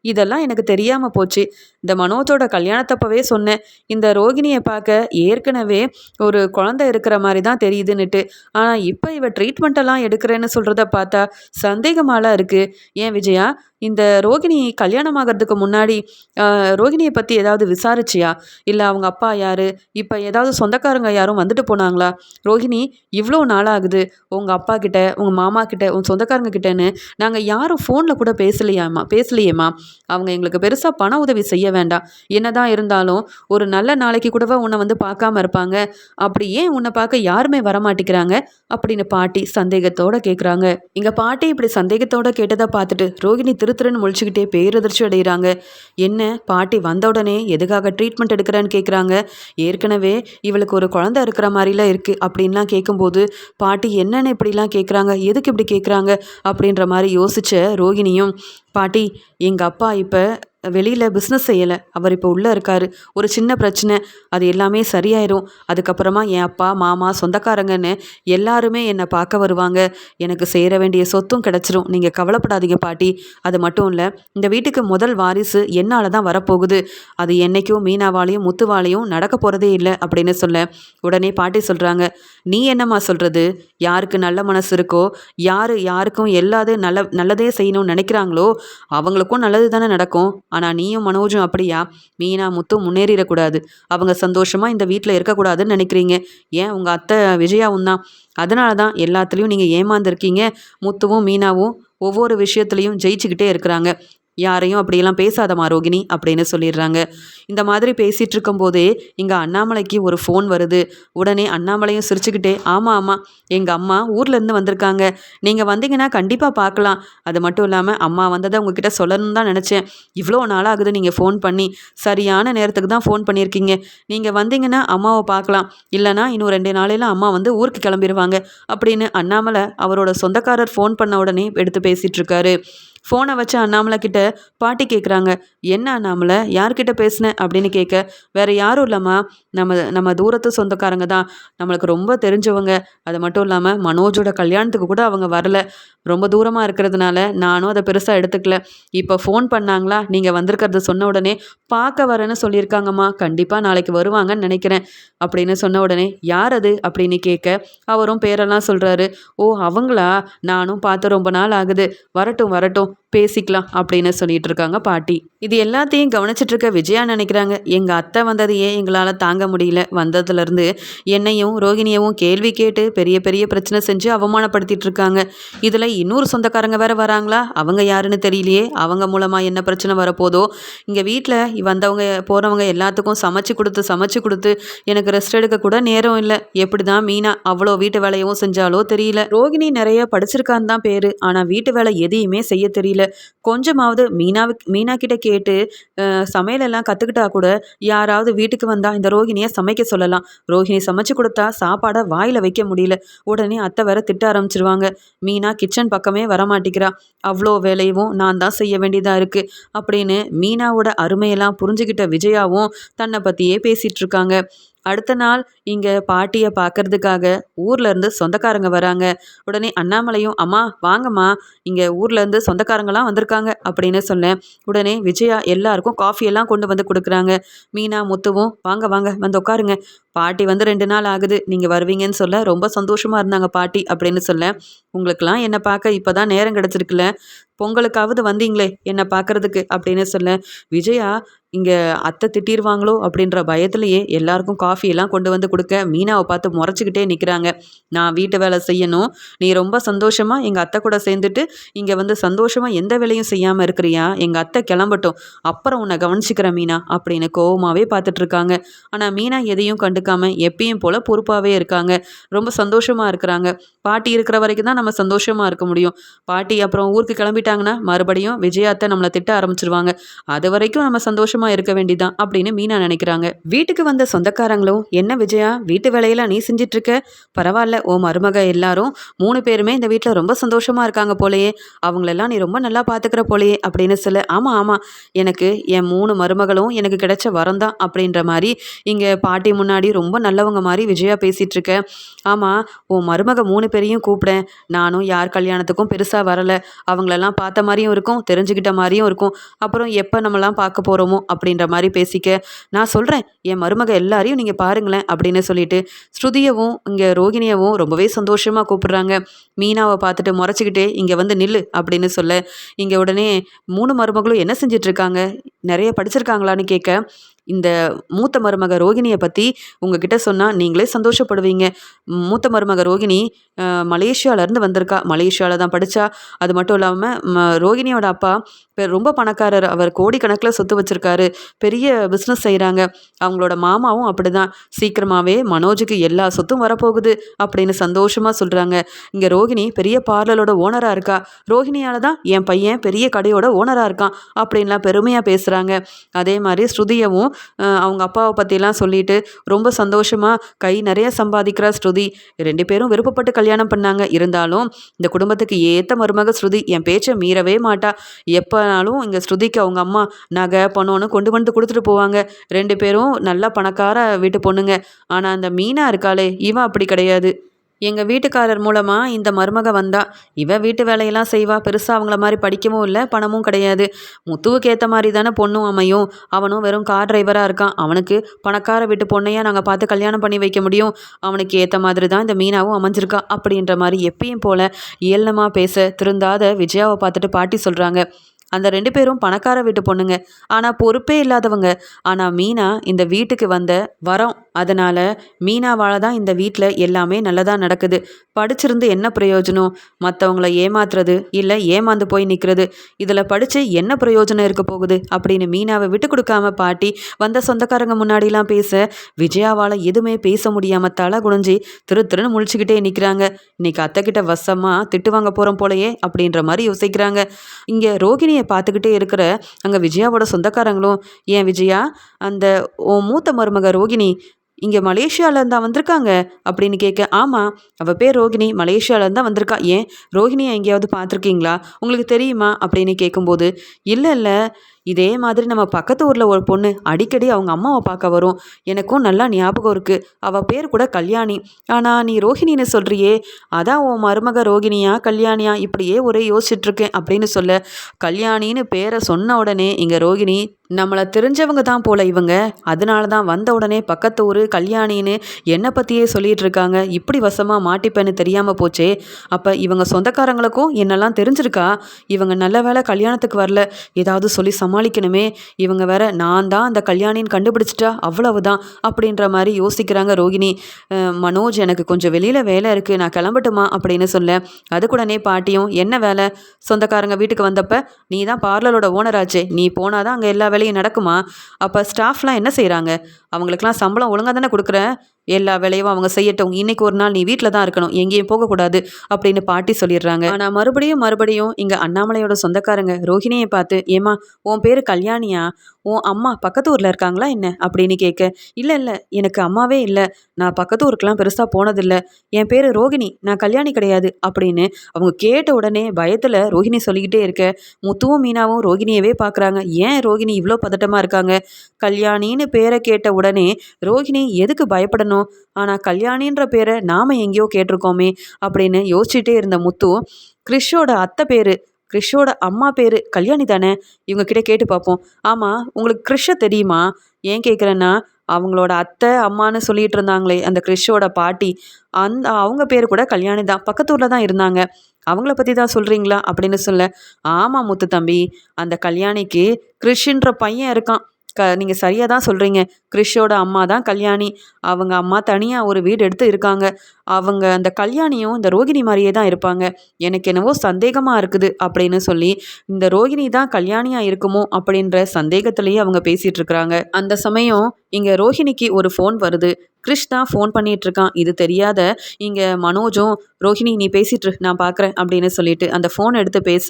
S1: இதெல்லாம் எனக்கு தெரியாமல் போச்சு. இந்த மனோஜோட கல்யாணத்தப்பவே சொன்னேன். இந்த ரோகிணியை பார்க்க ஏற்கனவே ஒரு குழந்தை இருக்கிற மாதிரி தான் தெரியுதுன்னுட்டு. ஆனால் இப்போ இவ அமௌண்ட்டெல்லாம் எடுக்கிறேன்னு சொல்கிறத பார்த்தா சந்தேகமாலாம் இருக்குது ஏன் விஜயா? இந்த ரோகிணி கல்யாணம் ஆகிறதுக்கு முன்னாடி ரோகிணியை பற்றி ஏதாவது விசாரிச்சியா? இல்லை அவங்க அப்பா யார்? இப்போ ஏதாவது சொந்தக்காரங்க யாரும் வந்துட்டு போனாங்களா? ரோகிணி இவ்வளோ நாளாகுது. உங்கள் அப்பா கிட்ட உங்கள் மாமா கிட்ட உங்கள் சொந்தக்காரங்க கிட்டேன்னு நாங்கள் யாரும் ஃபோனில் கூட பேசலையாம்மா பேசலையேம்மா. அவங்க எங்களுக்கு பெருசாக பண உதவி செய்ய வேண்டாம். என்னதான் இருந்தாலும் ஒரு நல்ல நாளைக்கு கூடவா உன்னை வந்து பார்க்காம இருப்பாங்க. அப்படி ஏன் உன்னை பார்க்க யாருமே வரமாட்டேங்கிறாங்க? அப்படின்னு பாட்டி சந்தேகத்தோடு கேட்குறாங்க எங்கள் பாட்டி இப்படி சந்தேகத்தோடு கேட்டதை பார்த்துட்டு ரோகிணி திரு முழிச்சுக்கிட்டே பேரதிர்ச்சி அடைகிறாங்க. என்ன பாட்டி வந்த உடனே எதுக்காக ட்ரீட்மெண்ட் எடுக்கிறேன்னு கேட்குறாங்க ஏற்கனவே இவளுக்கு ஒரு குழந்தை இருக்கிற மாதிரிலாம் இருக்குது அப்படின்லாம் கேட்கும்போது பாட்டி என்னென்னு இப்படிலாம் கேட்குறாங்க எதுக்கு இப்படி கேட்குறாங்க அப்படின்ற மாதிரி யோசித்த ரோகிணியும் பாட்டி எங்கள் அப்பா இப்போ வெளியில் பிஸ்னஸ் செய்யலை. அவர் இப்போ உள்ளே இருக்கார். ஒரு சின்ன பிரச்சனை. அது எல்லாமே சரியாயிரும். அதுக்கப்புறமா என் அப்பா மாமா சொந்தக்காரங்கன்னு எல்லாருமே என்னை பார்க்க வருவாங்க. எனக்கு சேர வேண்டிய சொத்தும் கிடச்சிரும். நீங்கள் கவலைப்படாதீங்க பாட்டி. அது மட்டும் இல்லை இந்த வீட்டுக்கு முதல் வாரிசு என்னால் தான் வரப்போகுது. அது என்னைக்கும் மீனாவாலையும் முத்துவாலையும் நடக்க போகிறதே இல்லை அப்படின்னு சொல்ல உடனே பாட்டி சொல்கிறாங்க நீ என்னம்மா சொல்கிறது யாருக்கு நல்ல மனசு இருக்கோ யார் யாருக்கும் எல்லாது நல்ல நல்லதே செய்யணும்னு நினைக்கிறாங்களோ அவங்களுக்கும் நல்லது தானே நடக்கும். ஆனால் நீயும் மனோஜும் அப்படியா? மீனா முத்தும் முன்னேறிடக்கூடாது. அவங்க சந்தோஷமாக இந்த வீட்டில் இருக்கக்கூடாதுன்னு நினைக்கிறீங்க. ஏன்? உங்கள் அத்தை விஜயாவும் தான் அதனால தான் எல்லாத்துலேயும் நீங்கள் ஏமாந்துருக்கீங்க. முத்துவும் மீனாவும் ஒவ்வொரு விஷயத்துலையும் ஜெயிச்சுக்கிட்டே இருக்கிறாங்க. யாரையும் அப்படியெல்லாம் பேசாதமா ரோகிணி அப்படின்னு சொல்லிடுறாங்க. இந்த மாதிரி பேசிகிட்டு இருக்கும்போதே இங்கே அண்ணாமலைக்கு ஒரு ஃபோன் வருது. உடனே அண்ணாமலையும் சிரிச்சுக்கிட்டே ஆமாம் ஆமாம் எங்கள் அம்மா ஊர்லேருந்து வந்திருக்காங்க. நீங்கள் வந்தீங்கன்னா கண்டிப்பாக பார்க்கலாம். அது மட்டும் இல்லாமல் அம்மா வந்ததை உங்ககிட்ட சொல்லணும்னு தான் நினச்சேன். இவ்வளோ நாள் ஆகுது நீங்கள் ஃபோன் பண்ணி. சரியான நேரத்துக்கு தான் ஃபோன் பண்ணியிருக்கீங்க. நீங்கள் வந்தீங்கன்னா அம்மாவை பார்க்கலாம். இல்லைனா இன்னும் ரெண்டு நாளையில் அம்மா வந்து ஊருக்கு கிளம்பிடுவாங்க அப்படின்னு அண்ணாமலை அவரோட சொந்தக்காரர் ஃபோன் பண்ண உடனே எடுத்து பேசிகிட்டு இருக்காரு. ஃபோனை வச்ச அண்ணாமலை கிட்ட பாட்டி கேட்குறாங்க என்ன அண்ணாமலை? யார்கிட்ட பேசினேன் அப்படின்னு கேட்க வேற யாரும் இல்லைம்மா. நம்ம நம்ம தூரத்து சொந்தக்காரங்க தான். நம்மளுக்கு ரொம்ப தெரிஞ்சவங்க. அது மட்டும் இல்லாமல் மனோஜோட கல்யாணத்துக்கு கூட அவங்க வரல. ரொம்ப தூரமாக இருக்கிறதுனால நானும் அதை பெருசாக எடுத்துக்கல. இப்போ ஃபோன் பண்ணாங்களா? நீங்கள் வந்திருக்கிறத சொன்ன உடனே பார்க்க வரேன்னு சொல்லியிருக்காங்கம்மா. கண்டிப்பாக நாளைக்கு வருவாங்கன்னு நினைக்கிறேன். அப்படின்னு சொன்ன உடனே யார் அது? அப்படின்னு கேட்க அவரும் பேரெல்லாம் சொல்கிறாரு ஓ அவங்களா? நானும் பார்த்து ரொம்ப நாள் ஆகுது. வரட்டும் வரட்டும். பேசிக்கலாம் அப்படின்னு சொல்லிட்டு இருக்காங்க பாட்டி. இது எல்லாத்தையும் கவனிச்சிட்டு இருக்க விஜயா நினைக்கிறாங்க எங்கள் அத்தை வந்ததையே எங்களால் தாங்க முடியல? வந்ததுலேருந்து என்னையும் ரோகிணியவும் கேள்வி கேட்டு பெரிய பெரிய பிரச்சனை செஞ்சு அவமானப்படுத்திட்டு இருக்காங்க இதில் இன்னொரு சொந்தக்காரங்க வேற வராங்களா? அவங்க யாருன்னு தெரியலையே. அவங்க மூலமாக என்ன பிரச்சனை வரப்போதோ? இங்கே வீட்டில் வந்தவங்க போகிறவங்க எல்லாத்துக்கும் சமைச்சு கொடுத்து சமைச்சு கொடுத்து எனக்கு ரெஸ்ட் எடுக்க கூட நேரம் இல்லை. எப்படி தான் மீனா அவ்வளோ வீட்டு வேலையவும் செஞ்சாலோ தெரியல. ரோகிணி நிறைய படிச்சிருக்கான்னு தான் பேர். ஆனால் வீட்டு வேலை எதையுமே செய்ய தெரியல. கொஞ்சமாவது மீனாவுக்கு மீனா கிட்ட கேட்டு சமையலெல்லாம் கற்றுக்கிட்டா கூட யாராவது வீட்டுக்கு வந்தால் இந்த ரோகிணியை சமைக்க சொல்லலாம். ரோஹிணி சமைச்சு கொடுத்தா சாப்பாடை வாயில் வைக்க முடியல. உடனே அத்தை வேற திட்ட ஆரம்பிச்சிருவாங்க. மீனா கிச்சன் பக்கமே வரமாட்டேங்கிறா. அவ்வளோ வேலையும் நான் தான் செய்ய வேண்டியதாக இருக்குது அப்படின்னு மீனாவோட அருமையெல்லாம் புரிஞ்சுக்கிட்ட விஜயாவும் தன்னை பற்றியே பேசிகிட்டு இருக்காங்க. அடுத்த நாள் இங்கே பாட்டியை பார்க்கறதுக்காக ஊர்லேருந்து சொந்தக்காரங்க வராங்க. உடனே அண்ணாமலையும் அம்மா வாங்கம்மா இங்கே ஊர்லேருந்து சொந்தக்காரங்களாம் வந்திருக்காங்க அப்படின்னு சொன்னேன். உடனே விஜயா எல்லாருக்கும் காஃபியெல்லாம் கொண்டு வந்து கொடுக்குறாங்க. மீனா முத்துவும் வாங்க வாங்க வந்து உட்காருங்க. பாட்டி வந்து ரெண்டு நாள் ஆகுது. நீங்கள் வருவீங்கன்னு சொல்ல ரொம்ப சந்தோஷமாக இருந்தாங்க பாட்டி அப்படின்னு சொல்ல உங்களுக்கெல்லாம் என்னை பார்க்க இப்போ தான் நேரம் கிடச்சிருக்குல்ல. பொங்கலுக்காவது வந்தீங்களே என்னை பார்க்குறதுக்கு அப்படின்னு சொல்ல விஜயா இங்கே அத்தை திட்டிருவாங்களோ? அப்படின்ற பயத்துலையே எல்லாருக்கும் காஃபி எல்லாம் கொண்டு வந்து கொடுக்க மீனாவை பார்த்து முறைச்சிக்கிட்டே நிற்கிறாங்க நான் வீட்டு வேலை செய்யணும். நீ ரொம்ப சந்தோஷமாக எங்கள் அத்தை கூட சேர்ந்துட்டு இங்கே வந்து சந்தோஷமாக எந்த வேலையும் செய்யாமல் இருக்கிறியா? எங்கள் அத்தை கிளம்பட்டும். அப்புறம் உன்னை கவனிச்சிக்கிறேன் மீனா அப்படின்னு கோவமாகவே பார்த்துட்ருக்காங்க ஆனால் மீனா எதையும் கண்டுக்காம எப்பயும் போல் பொறுப்பாகவே இருக்காங்க. ரொம்ப சந்தோஷமாக இருக்கிறாங்க. பாட்டி இருக்கிற வரைக்கும் தான் நம்ம சந்தோஷமாக இருக்க முடியும். பாட்டி அப்புறம் ஊருக்கு கிளம்பிட்டு திட்டாங்கன்னா மறுபடியும் விஜயாத்தை நம்மளை திட்ட ஆரம்பிச்சிருவாங்க. அது வரைக்கும் நம்ம சந்தோஷமாக இருக்க வேண்டிதான் அப்படின்னு மீனா நினைக்கிறாங்க. வீட்டுக்கு வந்த சொந்தக்காரங்களும் என்ன விஜயா வீட்டு வேலையெல்லாம் நீ செஞ்சிட்ருக்க? பரவாயில்ல ஓ மருமக எல்லாரும் மூணு பேருமே இந்த வீட்டில் ரொம்ப சந்தோஷமாக இருக்காங்க போலயே. அவங்களெல்லாம் நீ ரொம்ப நல்லா பார்த்துக்கிற போலயே அப்படின்னு சொல்ல ஆமாம் ஆமாம் எனக்கு என் மூணு மருமகளும் எனக்கு கிடைச்ச வரம் தான் அப்படின்ற மாதிரி இங்கே பாட்டி முன்னாடி ரொம்ப நல்லவங்க மாதிரி விஜயா பேசிகிட்டு இருக்க ஆமாம் உன் மருமக மூணு பேரையும் கூப்பிடேன். நானும் யார் கல்யாணத்துக்கும் பெருசாக வரலை. அவங்களெல்லாம் பார்த்த மாதிரியும் இருக்கும் தெரிஞ்சுக்கிட்ட மாதிரியும் இருக்கும். அப்புறம் எப்போ நம்மலாம் பார்க்க போகிறோமோ அப்படின்ற மாதிரி பேசிக்க நான் சொல்கிறேன் என் மருமக எல்லாரையும் நீங்கள் பாருங்களேன் அப்படின்னு சொல்லிட்டு ஸ்ருதியவும் இங்கே ரோகிணியவும் ரொம்பவே சந்தோஷமாக கூப்பிடுறாங்க. மீனாவை பார்த்துட்டு முறைச்சிக்கிட்டே இங்கே வந்து நில்லு அப்படின்னு சொல்ல இங்கே உடனே மூணு மருமகளும் என்ன செஞ்சிட்ருக்காங்க? நிறைய படிச்சிருக்காங்களான்னு கேட்க இந்த மூத்த மருமக ரோகிணியை பற்றி உங்ககிட்ட சொன்னால் நீங்களே சந்தோஷப்படுவீங்க. மூத்த மருமக ரோகிணி மலேசியாவிலேருந்து வந்திருக்கா. மலேசியாவில் தான் படித்தா அது மட்டும் இல்லாமல் ரோகிணியோட அப்பா ரொம்ப பணக்காரர். அவர் கோடிக்கணக்கில் சொத்து வச்சுருக்காரு. பெரிய பிஸ்னஸ் செய்கிறாங்க அவங்களோட மாமாவும் அப்படி தான் சீக்கிரமாகவே மனோஜுக்கு எல்லா சொத்தும் வரப்போகுது அப்படின்னு சந்தோஷமாக சொல்கிறாங்க இங்கே ரோகிணி பெரிய பார்லரோட ஓனராக இருக்கா. ரோகிணியால் தான் என் பையன் பெரிய கடையோட ஓனராக இருக்கான் அப்படின்லாம் பெருமையாக பேசுகிறாங்க அதே மாதிரி ஸ்ருதியவும் அவங்க அப்பாவை பற்றிலாம் சொல்லிட்டு ரொம்ப சந்தோஷமாக கை நிறைய சம்பாதிக்கிறா ஸ்ருதி. ரெண்டு பேரும் விருப்பப்பட்டு கல்யாணம் பண்ணாங்க. இருந்தாலும் இந்த குடும்பத்துக்கு ஏற்ற மருமக ஸ்ருதி. என் பேச்சை மீறவே மாட்டா. எப்போனாலும் இங்கே ஸ்ருதிக்கு அவங்க அம்மா நகை பணம்னு கொண்டு வந்து கொடுத்துட்டு போவாங்க. ரெண்டு பேரும் நல்லா பணக்கார வீட்டு பொண்ணுங்க. ஆனால் அந்த மீனா இருக்காளே. இவன் அப்படி கிடையாது. எங்கள் வீட்டுக்காரர் மூலமாக இந்த மருமக வந்தா. இவ வீட்டு வேலையெல்லாம் செய்வா. பெருசாக அவங்கள மாதிரி படிக்கவும் இல்லை பணமும் கிடையாது. முத்துவுக்கு ஏற்ற மாதிரி தானே பொண்ணும் அமையும். அவனும் வெறும் கார் டிரைவராக இருக்கான். அவனுக்கு பணக்கார வீட்டு பொண்ணையாக நாங்கள் பார்த்து கல்யாணம் பண்ணி வைக்க முடியும். அவனுக்கு ஏற்ற மாதிரி தான் இந்த மீனாவும் அமைஞ்சிருக்கா அப்படின்ற மாதிரி எப்பயும் போல் ஏளனமாக பேச திருந்தாத விஜயாவை பார்த்துட்டு பாட்டி சொல்கிறாங்க அந்த ரெண்டு பேரும் பணக்கார வீட்டு பொண்ணுங்க. ஆனால் பொறுப்பே இல்லாதவங்க. ஆனால் மீனா இந்த வீட்டுக்கு வந்த வரம் அதனால் மீனாவால் தான் இந்த வீட்டில் எல்லாமே நல்லதாக நடக்குது. படிச்சிருந்து என்ன பிரயோஜனம்? மற்றவங்கள ஏமாத்துறது இல்லை ஏமாந்து போய் நிற்கிறது இதில் படித்து என்ன பிரயோஜனம் இருக்க போகுது? அப்படின்னு மீனாவை விட்டு கொடுக்காம பாட்டி வந்த சொந்தக்காரங்க முன்னாடிலாம் பேச விஜயாவால் எதுவுமே பேச முடியாமல் தலை குடிஞ்சி திரு திருன்னு முழிச்சுக்கிட்டே நிற்கிறாங்க இன்னைக்கு அத்தைக்கிட்ட வசமாக திட்டு வாங்க போகிறோம் போலையே அப்படின்ற மாதிரி யோசிக்கிறாங்க. இங்கே ரோகிணியை பார்த்துக்கிட்டே இருக்கிற அங்கே விஜயாவோட சொந்தக்காரங்களும் ஏன் விஜயா அந்த ஓ மூத்த மருமக ரோகிணி இங்கே மலேசியாவிலேருந்து தான் வந்திருக்காங்க அப்படின்னு கேட்க ஆமாம் அவள் பேர் ரோகிணி மலேசியாவிலேருந்து தான் வந்திருக்கா. ஏன்? ரோகிணியை எங்கேயாவது பார்த்துருக்கீங்களா? உங்களுக்கு தெரியுமா? அப்படின்னு கேட்கும்போது இல்லை இல்லை. இதே மாதிரி நம்ம பக்கத்து ஊரில் ஒரு பொண்ணு அடிக்கடி அவங்க அம்மாவை பார்க்க வரும். எனக்கும் நல்லா ஞாபகம் இருக்குது அவள் பேர் கூட கல்யாணி. ஆனால் நீ ரோஹிணின்னு சொல்கிறியே அதான் உன் மருமக ரோகிணியா கல்யாணியா? இப்படியே ஒரே யோசிச்சுட்ருக்கேன் அப்படின்னு சொல்ல கல்யாணின்னு பேரை சொன்ன உடனே இங்கே ரோகிணி நம்மளை தெரிஞ்சவங்க தான் போல இவங்க. அதனால தான் வந்த உடனே பக்கத்து ஊர் கல்யாணின்னு என்னை பற்றியே சொல்லிகிட்டு இருக்காங்க இப்படி வசமாக மாட்டிப்பேன்னு தெரியாமல் போச்சே. அப்போ இவங்க சொந்தக்காரங்களுக்கும் என்னெல்லாம் தெரிஞ்சிருக்கா? இவங்க நல்ல வேலை கல்யாணத்துக்கு வரல. ஏதாவது சொல்லி சமாளிக்கணுமே. இவங்க வேற நான் தான் அந்த கல்யாணின்னு கண்டுபிடிச்சிட்டா அவ்வளவுதான் அப்படின்ற மாதிரி யோசிக்கிறாங்க ரோகிணி. மனோஜ் எனக்கு கொஞ்சம் வெளியில் வேலை இருக்குது நான் கிளம்பட்டுமா அப்படின்னு சொல்ல. அதுக்குடனே பாட்டியும் என்ன வேலை? சொந்தக்காரங்க வீட்டுக்கு வந்தப்ப நீ தான் பார்லரோட ஓனராச்சே நீ போனால் தான் அங்கே எல்லா வேலையும் நடக்குமா? அப்போ ஸ்டாஃப்லாம் என்ன செய்கிறாங்க அவங்களுக்குலாம் சம்பளம் ஒழுங்காக தானே கொடுக்குறேன் எல்லா வேலையும் அவங்க செய்யட்டும். இன்னைக்கு ஒரு நாள் நீ வீட்டில் தான் இருக்கணும். எங்கேயும் போகக்கூடாது அப்படின்னு பாட்டி சொல்லிடுறாங்க. ஆனால் மறுபடியும் மறுபடியும் இங்கே அண்ணாமலையோட சொந்தக்காரங்க ரோஹிணியை பார்த்து ஏமா உன் பேர் கல்யாணியா? உன் அம்மா பக்கத்து ஊரில் இருக்காங்களா என்ன? அப்படின்னு கேட்க இல்லை இல்லை எனக்கு அம்மாவே இல்லை. நான் பக்கத்து ஊருக்கெலாம் பெருசாக போனதில்லை. என் பேர் ரோகிணி நான் கல்யாணி கிடையாது. அப்படின்னு அவங்க கேட்ட உடனே பயத்தில் ரோஹிணி சொல்லிக்கிட்டே இருக்க முத்துவும் மீனாவும் ரோகிணியவே பார்க்குறாங்க ஏன் ரோகிணி இவ்வளோ பதட்டமாக இருக்காங்க? கல்யாணின்னு பேரை கேட்ட உடனே ரோஹிணி எதுக்கு பயப்படணும்? ஆனால் கல்யாணின்ற பேரை நாம் எங்கேயோ கேட்டிருக்கோமே அப்படின்னு யோசிச்சுட்டே இருந்த முத்து கிறிஷோட அத்தை பேர் கிறிஷோட அம்மா பேர் கல்யாணி தானே? இவங்க கிட்ட கேட்டு பார்ப்போம். ஆமாம் உங்களுக்கு கிறிஷை தெரியுமா? ஏன் கேட்குறேன்னா அவங்களோட அத்தை அம்மான்னு சொல்லிட்டு இருந்தாங்களே அந்த கிறிஷோட பாட்டி. அந்த அவங்க பேர் கூட கல்யாணி தான். பக்கத்தூரில் தான் இருந்தாங்க. அவங்கள பற்றி தான் சொல்கிறீங்களா அப்படின்னு சொல்ல ஆமாம் முத்து தம்பி அந்த கல்யாணிக்கு கிறிஷின்ற பையன் இருக்கான். க நீங்கள் சரியாக தான் சொல்கிறீங்க கிறிஷோட அம்மா தான் கல்யாணி. அவங்க அம்மா தனியாக ஒரு வீடு எடுத்து இருக்காங்க. அவங்க அந்த கல்யாணியும் இந்த ரோகிணி மாதிரியே தான் இருப்பாங்க. எனக்கு என்னவோ சந்தேகமாக இருக்குது அப்படின்னு சொல்லி இந்த ரோகிணி தான் கல்யாணியாக இருக்குமோ அப்படின்ற சந்தேகத்திலேயே அவங்க பேசிகிட்டு இருக்கிறாங்க. அந்த சமயம் இங்கே ரோஹிணிக்கு ஒரு ஃபோன் வருது. கிறிஷ் தான் ஃபோன் பண்ணிகிட்ருக்கான் இது தெரியாத இங்கே மனோஜும் ரோஹிணி நீ பேசிட்டு நான் பார்க்குறேன் அப்படின்னு சொல்லிட்டு அந்த ஃபோன் எடுத்து பேச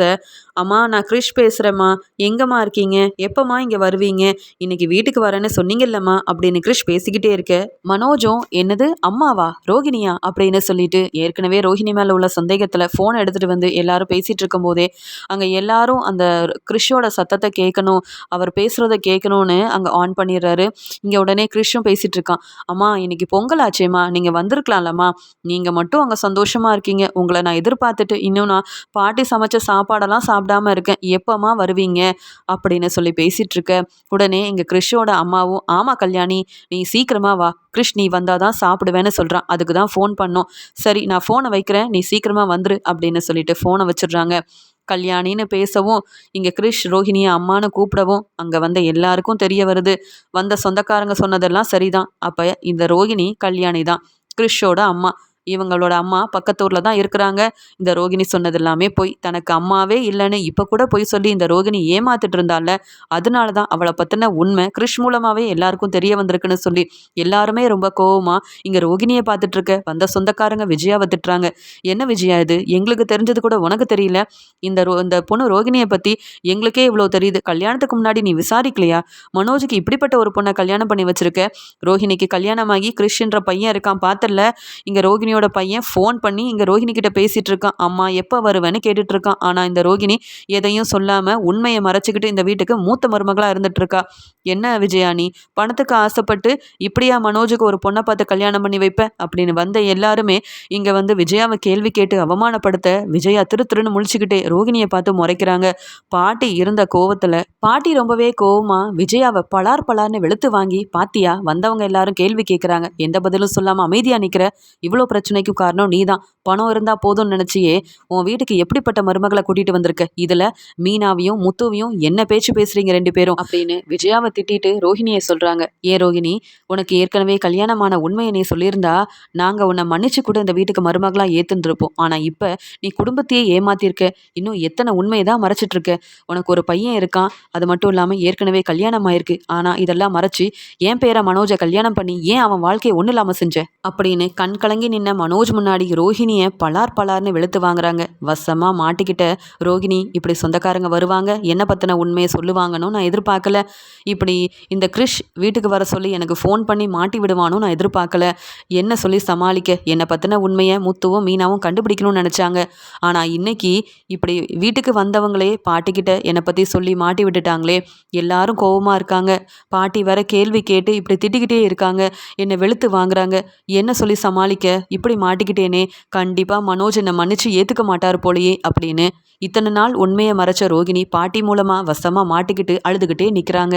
S1: அம்மா நான் கிறிஷ் பேசுகிறேம்மா எங்கம்மா இருக்கீங்க? எப்போம்மா இங்கே வருவீங்க? இன்னைக்கு வீட்டுக்கு வரேன்னு சொன்னீங்கல்லம்மா அப்படின்னு கிறிஷ் பேசிக்கிட்டே இருக்க மனோஜும் என்னது அம்மாவா? ரோஹிணியா? அப்படின்னு சொல்லிட்டு ஏற்கனவே ரோஹிணி மேலே உள்ள சந்தேகத்தில் ஃபோன் எடுத்துகிட்டு வந்து எல்லாரும் பேசிகிட்டு இருக்கும்போதே அங்கே எல்லாரும் அந்த கிறிஷோட சத்தத்தை கேட்கணும் அவர் பேசுகிறத கேட்கணும்னு அங்கே ஆன் பண்ணிடுறாரு. இங்கே உடனே கிருஷ்ணன் பேசிகிட்டு இருக்கான் அம்மா இன்னைக்கு பொங்கல் ஆச்சேம்மா. நீங்கள் வந்திருக்கலாம்லம்மா. நீங்கள் மட்டும் அங்கே சந்தோஷமாக இருக்கீங்க. உங்களை நான் எதிர்பார்த்துட்டு இன்னும் நான் பாட்டி சமைச்ச சாப்பாடெல்லாம் சாப்பிடாம இருக்கேன். எப்போம்மா வருவீங்க? அப்படின்னு சொல்லி பேசிகிட்டு இருக்க உடனே எங்கள் கிருஷ்ணோட அம்மாவும் ஆமாம் கல்யாணி நீ சீக்கிரமாக வா. கிருஷ் நீ வந்தால் தான் சாப்பிடுவேன்னு சொல்கிறான் அதுக்கு தான் ஃபோன் பண்ணோம். சரி நான் ஃபோனை வைக்கிறேன். நீ சீக்கிரமாக வந்துரு அப்படின்னு சொல்லிட்டு ஃபோனை வச்சிடுறாங்க. கல்யாணின்னு பேசவும் இங்கே கிரிஷ் ரோஹிணியை அம்மான்னு கூப்பிடவும் அங்கே வந்த எல்லாருக்கும் தெரிய வருது. வந்த சொந்தக்காரங்க சொன்னதெல்லாம் சரிதான். அப்போ இந்த ரோகிணி கல்யாணி தான் கிரிஷோட அம்மா. இவங்களோட அம்மா பக்கத்தூரில் தான் இருக்கிறாங்க. இந்த ரோகிணி சொன்னது எல்லாமே போய். தனக்கு அம்மாவே இல்லைன்னு இப்போ கூட போய் சொல்லி இந்த ரோகிணி ஏமாத்திட்டு இருந்தால அதனால தான் அவளை பற்றின உண்மை கிருஷ் மூலமாகவே எல்லாருக்கும் தெரிய வந்திருக்குன்னு சொல்லி எல்லாருமே ரொம்ப கோவமாக இங்கே ரோகிணியை பார்த்துட்டு இருக்க. வந்த சொந்தக்காரங்க விஜயாவை திட்டுறாங்க. என்ன விஜயா இது? எங்களுக்கு தெரிஞ்சது கூட உனக்கு தெரியல. இந்த ரோ இந்த பொண்ணு ரோகிணியை பற்றி எங்களுக்கே இவ்வளோ தெரியுது. கல்யாணத்துக்கு முன்னாடி நீ விசாரிக்கலையா? மனோஜுக்கு இப்படிப்பட்ட ஒரு பொண்ணை கல்யாணம் பண்ணி வச்சிருக்க? ரோஹிணிக்கு கல்யாணமாகி கிறிஷ்ன்ற பையன் இருக்கான் பார்த்தல இங்கே ரோகிணியோட பையன் ஃபோன் பண்ணி இங்கே ரோஹிணி கிட்ட பேசிகிட்டு இருக்கான். அம்மா எப்போ வருவேன்னு கேட்டுட்டு இருக்கான். ஆனால் இந்த ரோகிணி எதையும் சொல்லாமல் உண்மையை மறைச்சிக்கிட்டு இந்த வீட்டுக்கு மூத்த மருமகளாக இருந்துகிட்ருக்கா என்ன விஜயானி நீ பணத்துக்கு ஆசைப்பட்டு இப்படியா மனோஜுக்கு ஒரு பொண்ணை பார்த்து கல்யாணம் பண்ணி வைப்பேன் அப்படின்னு வந்த எல்லாருமே இங்கே வந்து விஜயாவை கேள்வி கேட்டு அவமானப்படுத்த விஜயா திரு திருன்னு முழிச்சுக்கிட்டே ரோஹிணியை பார்த்து முறைக்கிறாங்க. பாட்டி இருந்த கோவத்தில் பாட்டி ரொம்பவே கோவமாக விஜயாவை பலார் பலார்னு வெளுத்து வாங்கி பாத்தியா? வந்தவங்க எல்லாரும் கேள்வி கேட்குறாங்க எந்த பதிலும் சொல்லாமல் அமைதியாக நிற்கிற இவ்வளோ பிரச்சனை பிரச்சனைக்கும் காரணம் நீ தான் பணம் இருந்தால் போதும்னு நினச்சியே உன் வீட்டுக்கு எப்படிப்பட்ட மருமகளை கூட்டிகிட்டு வந்திருக்க? இதில் மீனாவையும் முத்துவையும் என்ன பேச்சு பேசுறீங்க ரெண்டு பேரும்? அப்படின்னு விஜயாவை திட்டிட்டு ரோஹிணியை சொல்கிறாங்க ஏன் ரோஹிணி உனக்கு ஏற்கனவே கல்யாணமான உண்மையை நீ சொல்லியிருந்தா நாங்கள் உன்னை மன்னிச்சு கூட இந்த வீட்டுக்கு மருமகளாக ஏற்றுருப்போம் ஆனால் இப்போ நீ குடும்பத்தையே ஏமாத்திருக்க இன்னும் எத்தனை உண்மையை தான் மறைச்சிட்டு இருக்க உனக்கு ஒரு பையன் இருக்கான். அது மட்டும் இல்லாமல் ஏற்கனவே கல்யாணம் ஆயிருக்கு ஆனால் இதெல்லாம் மறைச்சு என் பேரை மனோஜை கல்யாணம் பண்ணி ஏன் அவன் வாழ்க்கையை ஒன்றும் இல்லாமல் செஞ்ச? அப்படின்னு கண் கலங்கி நின்ன மனோஜ் முன்னாடி ரோகிணியை பலார் பலார்னு வெளுத்து வாங்குறாங்க. வசமாக மாட்டிக்கிட்ட ரோகிணி இப்படி சொந்தக்காரங்க வருவாங்க? என்ன பற்றின உண்மையை சொல்லுவாங்கன்னு நான் எதிர்பார்க்கல. இப்படி இந்த கிறிஷ் வீட்டுக்கு வர சொல்லி எனக்கு ஃபோன் பண்ணி மாட்டி விடுவானும் நான் எதிர்பார்க்கல. என்ன சொல்லி சமாளிக்க? என்னை பற்றின உண்மையை முத்துவும் மீனாவும் கண்டுபிடிக்கணும்னு நினச்சாங்க. ஆனால் இன்னைக்கு இப்படி வீட்டுக்கு வந்தவங்களே பாட்டிக்கிட்ட என்னை பற்றி சொல்லி மாட்டி விட்டுட்டாங்களே. எல்லாரும் கோவமாக இருக்காங்க. பாட்டி வர கேள்வி கேட்டு இப்படி திட்டிக்கிட்டே இருக்காங்க. என்னை வெளுத்து வாங்குறாங்க. என்ன சொல்லி சமாளிக்க? இப்படி மாட்டிக்கிட்டேனே. கண்டிப்பாக மனோஜ் என்னை மன்னிச்சு ஏற்றுக்க மாட்டார் போலையே அப்படின்னு இத்தனை நாள் உண்மையை மறைச்ச ரோகிணி பாட்டி மூலமாக வசமாக மாட்டிக்கிட்டு அழுதுகிட்டே நிற்கிறாங்க